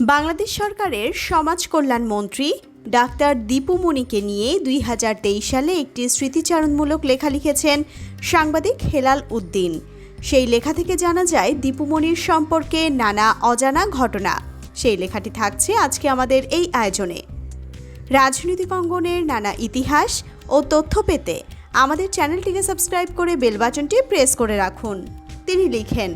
বাংলাদেশ সরকারের সমাজ কল্যাণ মন্ত্রী ডাক্তার দীপু মনিকে নিয়ে দুই হাজার তেইশ সালে একটি স্মৃতিচারণমূলক লেখা লিখেছেন সাংবাদিক হেলাল উদ্দিন। সেই লেখা থেকে জানা যায় দীপুমণির সম্পর্কে নানা অজানা ঘটনা। সেই লেখাটি থাকছে আজকে আমাদের এই আয়োজনে। রাজনৈতিক অঙ্গনের নানা ইতিহাস ও তথ্য পেতে আমাদের চ্যানেলটিকে সাবস্ক্রাইব করে বেল বাটনটি প্রেস করে রাখুন। তিনি লিখেন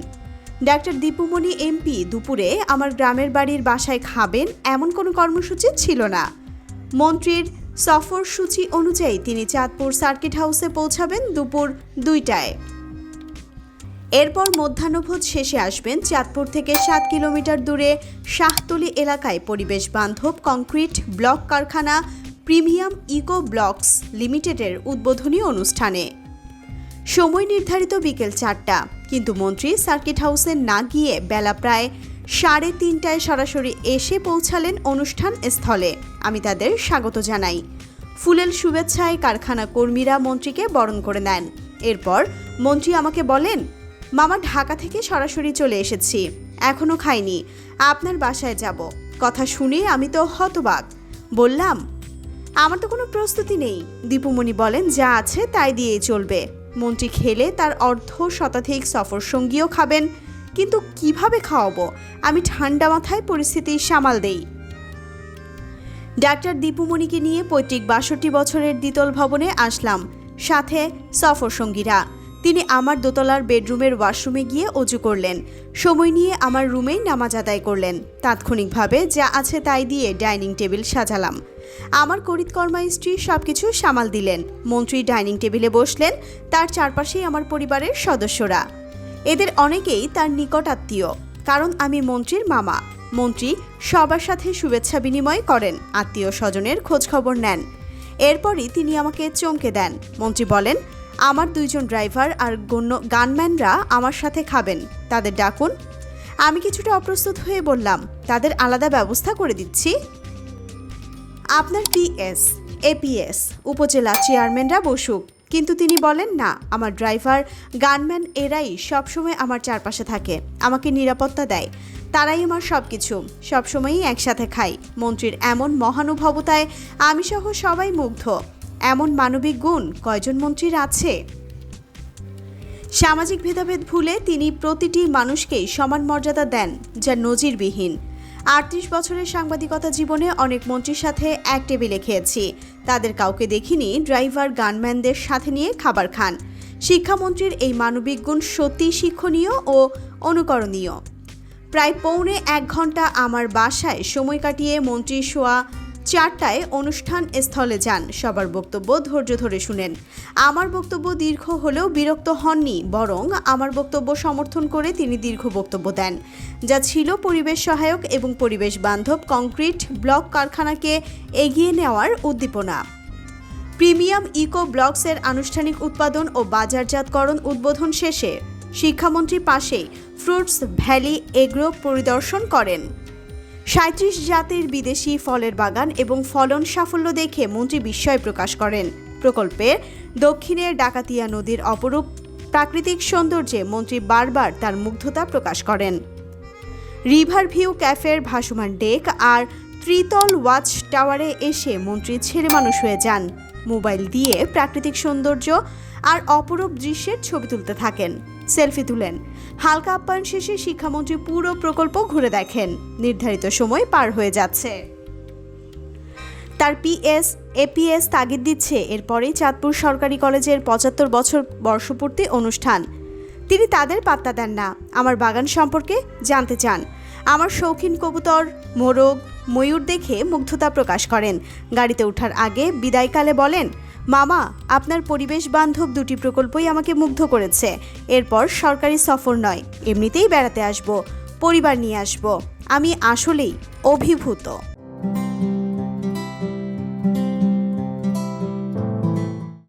ডাক্তার দীপুমণি এমপি দুপুরে আমার গ্রামের বাড়ির বাসায় খাবেন এমন কোনো কর্মসূচি ছিল না। মন্ত্রীর সফর সূচি অনুযায়ী তিনি চাঁদপুর সার্কিট হাউসে পৌঁছাবেন দুপুর দুইটায়। এরপর মধ্যাহ্নভোজ শেষে আসবেন চাঁদপুর থেকে সাত কিলোমিটার দূরে শাহতলি এলাকায় পরিবেশ বান্ধব কংক্রিট ব্লক কারখানা প্রিমিয়াম ইকো ব্লকস লিমিটেডের উদ্বোধনী অনুষ্ঠানে। সময় নির্ধারিত বিকেল চারটা। কিন্তু মন্ত্রী সার্কিট হাউসে না গিয়ে বেলা প্রায় সাড়ে তিনটায় সরাসরি এসে পৌঁছালেন অনুষ্ঠান স্থলে। আমি তাদের স্বাগত জানাই। ফুলেল শুভেচ্ছায় কারখানা কর্মীরা মন্ত্রীকে বরণ করে নেন। এরপর মন্ত্রী আমাকে বলেন, মামা, ঢাকা থেকে সরাসরি চলে এসেছি। এখনও খাইনি। আপনার বাসায় যাব। কথা শুনে আমি তো হতবাক। বললাম, আমার তো কোনো প্রস্তুতি নেই। দীপুমণি বলেন, যা আছে তাই দিয়েই চলবে। মন্ত্রী খেলে তার অর্ধ শতাধিক সফর সঙ্গীও খাবেন। কিন্তু কীভাবে খাওয়াবো? আমি ঠান্ডা মাথায় পরিস্থিতি সামাল দেই। ডাক্তার দীপুমণিকে নিয়ে পৈতৃক বাষট্টি বছরের দ্বিতল ভবনে আসলাম। সাথে সফর সঙ্গীরা তিনি আমার দোতলার বেডরুমের ওয়াশরুমে গিয়ে অজু করলেন। সময় নিয়ে আমার রুমেই নামাজ আদায় করলেন। তাৎক্ষণিকভাবে যা আছে তাই দিয়ে ডাইনিং টেবিল সাজালাম। আমার করিতকর্মা স্ত্রী সব কিছু সামাল দিলেন। মন্ত্রী ডাইনিং টেবিলে বসলেন, তার চারপাশেই আমার পরিবারের সদস্যরা। এদের অনেকেই তার নিকট আত্মীয়, কারণ আমি মন্ত্রীর মামা। মন্ত্রী সবার সাথে শুভেচ্ছা বিনিময় করেন, আত্মীয় স্বজনের খোঁজখবর নেন। এরপরই তিনি আমাকে চমকে দেন। মন্ত্রী বলেন আমার দুইজন ড্রাইভার আর গণ্য গানম্যানরা আমার সাথে খাবেন, তাদের ডাকুন। আমি কিছুটা অপ্রস্তুত হয়ে বললাম, তাদের আলাদা ব্যবস্থা করে দিচ্ছি। আপনার পিএস এপিএস উপজেলা চেয়ারম্যানরা বসুক। কিন্তু তিনি বলেন, না, আমার ড্রাইভার, গানম্যান এরাই সবসময় আমার চারপাশে থাকে, আমাকে নিরাপত্তা দেয়। তারাই আমার সব কিছু সবসময়ই একসাথে খাই। মন্ত্রীর এমন মহানুভবতায় আমি সহ সবাই মুগ্ধ। এমন মানবিক গুণ কয়জন মন্ত্রীর আছে? সামাজিক ভেদাভেদ ভুলে তিনি প্রতিটি মানুষকেই সমান মর্যাদা দেন, যা নজিরবিহীন। আটত্রিশ বছরের সাংবাদিকতা জীবনে অনেক মন্ত্রীর সাথে এক টেবিলে খেয়েছি। তাদের কাউকে দেখিনি, ড্রাইভার, গানম্যানদের সাথে নিয়ে খাবার খান। শিক্ষামন্ত্রীর এই মানবিক গুণ সত্যি শিক্ষণীয় ও অনুকরণীয়। প্রায় পৌনে এক ঘণ্টা আমার বাসায় সময় কাটিয়ে মন্ত্রী শোয়া চারটায় অনুষ্ঠান স্থলে যান। সবার বক্তব্য ধৈর্য ধরে শুনেন। আমার বক্তব্য দীর্ঘ হলেও বিরক্ত হননি, বরং আমার বক্তব্য সমর্থন করে তিনি দীর্ঘ বক্তব্য দেন। যা ছিল পরিবেশ সহায়ক এবং পরিবেশ বান্ধব কংক্রিট ব্লক কারখানাকে এগিয়ে নেওয়ার উদ্দীপনা। প্রিমিয়াম ইকো ব্লকসের আনুষ্ঠানিক উৎপাদন ও বাজারজাতকরণ উদ্বোধন শেষে শিক্ষামন্ত্রী পাশেই ফ্রুটস ভ্যালি এগ্রো পরিদর্শন করেন। সাঁত্রিশ জাতের বিদেশি ফলের বাগান এবং ফলন সাফল্য দেখে মন্ত্রী বিস্ময় প্রকাশ করেন। প্রকল্পে দক্ষিণের ডাকাতিয়া নদীর অপরূপ প্রাকৃতিক সৌন্দর্যে মন্ত্রী বারবার তার মুগ্ধতা প্রকাশ করেন। রিভার ভিউ ক্যাফের ভাসমান ডেক আর ত্রিতল ওয়াচ টাওয়ারে এসে মন্ত্রী ছেলে মানুষ হয়ে যান। মোবাইল দিয়ে প্রাকৃতিক সৌন্দর্য আর অপরূপ দৃশ্যের ছবি তুলতে থাকেন। সেলফি তুলেন। হালকা আপ্যায়ন শেষে শিক্ষামন্ত্রী পুরো প্রকল্প ঘুরে দেখেন। নির্ধারিত সময় পার হয়ে যাচ্ছে। তার পিএস, এপিএস তাগিদ দিচ্ছে। এরপরেই চাঁদপুর সরকারি কলেজের পঁচাত্তর বছর বর্ষপূর্তি অনুষ্ঠান। তিনি তাদের পাত্তা দেন না। আমার বাগান সম্পর্কে জানতে চান। আমার শৌখিন কবুতর, মোরগ, ময়ূর দেখে মুগ্ধতা প্রকাশ করেন। গাড়িতে ওঠার আগে বিদায়কালে বলেন মামা, আপনার পরিবেশ বান্ধব দুটি প্রকল্পই আমাকে মুগ্ধ করেছে। এরপর সরকারি সফর নয়, এমনিতেই বেড়াতে আসব, পরিবার নিয়ে আসব। আমি আসলেই অভিভূত।